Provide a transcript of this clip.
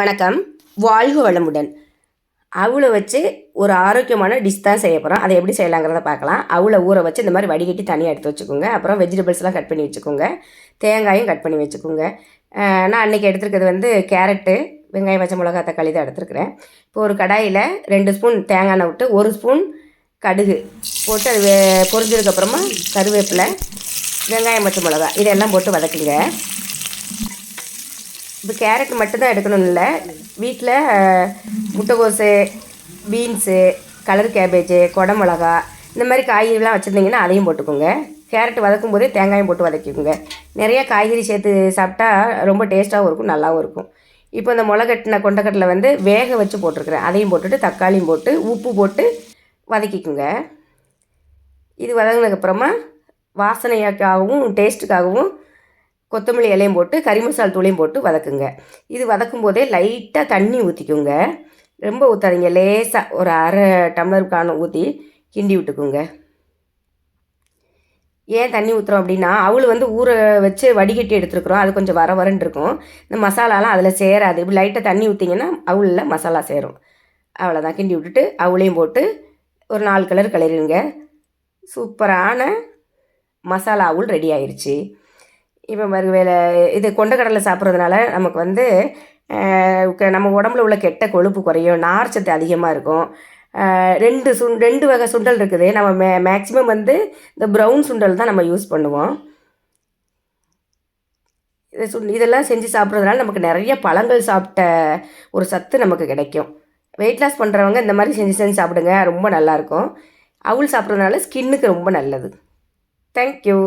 வணக்கம். வாழ்க வளமுடன். அவளை வச்சு ஒரு ஆரோக்கியமான டிஷ் தான் செய்ய போகிறோம் அதை எப்படி செய்யலாங்கிறத பார்க்கலாம். அவளை ஊற வச்சு இந்த மாதிரி வடிகட்டி தனியாக எடுத்து வச்சுக்கோங்க. அப்புறம் வெஜிடபிள்ஸ்லாம் கட் பண்ணி வச்சுக்கோங்க. தேங்காயும் கட் பண்ணி வச்சுக்கோங்க. நான் அன்றைக்கி எடுத்துருக்கிறது வந்து கேரட்டு வெங்காயம் பச்சை மிளகா தக்காளி தான் எடுத்துருக்கிறேன். இப்போ ஒரு கடாயில் ரெண்டு ஸ்பூன் தேங்காய் எண்ணெய் விட்டு ஒரு ஸ்பூன் கடுகு போட்டு அது பொரிஞ்சதுக்கப்புறமா கருவேப்பிலை வெங்காயம் பச்சை மிளகா இதெல்லாம் போட்டு வதக்குங்க. இப்போ கேரட் மட்டும்தான் எடுக்கணும் இல்லை. வீட்டில் முட்டைகோஸு பீன்ஸு கலர் கேபேஜு குடமிளகா இந்த மாதிரி காய்கறிலாம் வச்சுருந்தீங்கன்னா அதையும் போட்டுக்கோங்க. கேரட் வதக்கும் போதே தேங்காயும் போட்டு வதக்கிக்கோங்க. நிறைய காய்கறி சேர்த்து சாப்பிட்டா ரொம்ப டேஸ்ட்டாகவும் இருக்கும் நல்லாவும் இருக்கும். இப்போ இந்த முளைகட்டின கொண்டக்கட்டில் வந்து வேக வச்சு போட்டிருக்கிறேன். அதையும் போட்டுட்டு தக்காளியும் போட்டு உப்பு போட்டு வதக்கிக்குங்க. இது வதங்கினதுக்கப்புறமா வாசனையாக்காகவும் டேஸ்ட்டுக்காகவும் கொத்தமல்லி இலையும் போட்டு கறி மசால் தூளையும் போட்டு வதக்குங்க. இது வதக்கும் போதே லைட்டாக தண்ணி ஊற்றிக்குங்க ரொம்ப ஊற்றாதீங்க லேசாக ஒரு அரை டம்ளர் காணும் ஊற்றி கிண்டி விட்டுக்குங்க. ஏன் தண்ணி ஊற்றுறோம் அப்படின்னா அவள் வந்து ஊற வச்சு வடிகட்டி எடுத்துருக்குறோம். அது கொஞ்சம் வர வரன்னு இருக்கும். இந்த மசாலாலாம் அதில் சேராது. இப்படி லைட்டாக தண்ணி ஊற்றிங்கன்னா அவளில் மசாலா சேரும். அவ்வளோதான் கிண்டி விட்டுட்டு அவளையும் போட்டு ஒரு நாலு கலர் கிளறிடுங்க. சூப்பரான மசாலா அவுள் ரெடி ஆயிடுச்சு இப்போ மறு வேலை இது கொண்டக்கடலை சாப்பிட்றதுனால நமக்கு வந்து க- நம்ம உடம்புல உள்ள கெட்ட கொழுப்பு குறையும் நார்ச்சத்து அதிகமாக இருக்கும். ரெண்டு சுண் ரெண்டு வகை சுண்டல் இருக்குது. நம்ம மே மேக்ஸிமம் வந்து இந்த ப்ரௌன் சுண்டல் தான் நம்ம யூஸ் பண்ணுவோம். இதை சுண் இதெல்லாம் செஞ்சு சாப்பிட்றதுனால நமக்கு நிறைய பழங்கள் சாப்பிட்ட ஒரு சத்து நமக்கு கிடைக்கும். வெயிட் லாஸ் பண்ணுறவங்க இந்த மாதிரி செஞ்சு செஞ்சு சாப்பிடுங்க ரொம்ப நல்லாயிருக்கும் அவுள் சாப்பிட்றதுனால ஸ்கின்னுக்கு ரொம்ப நல்லது. தேங்க்யூ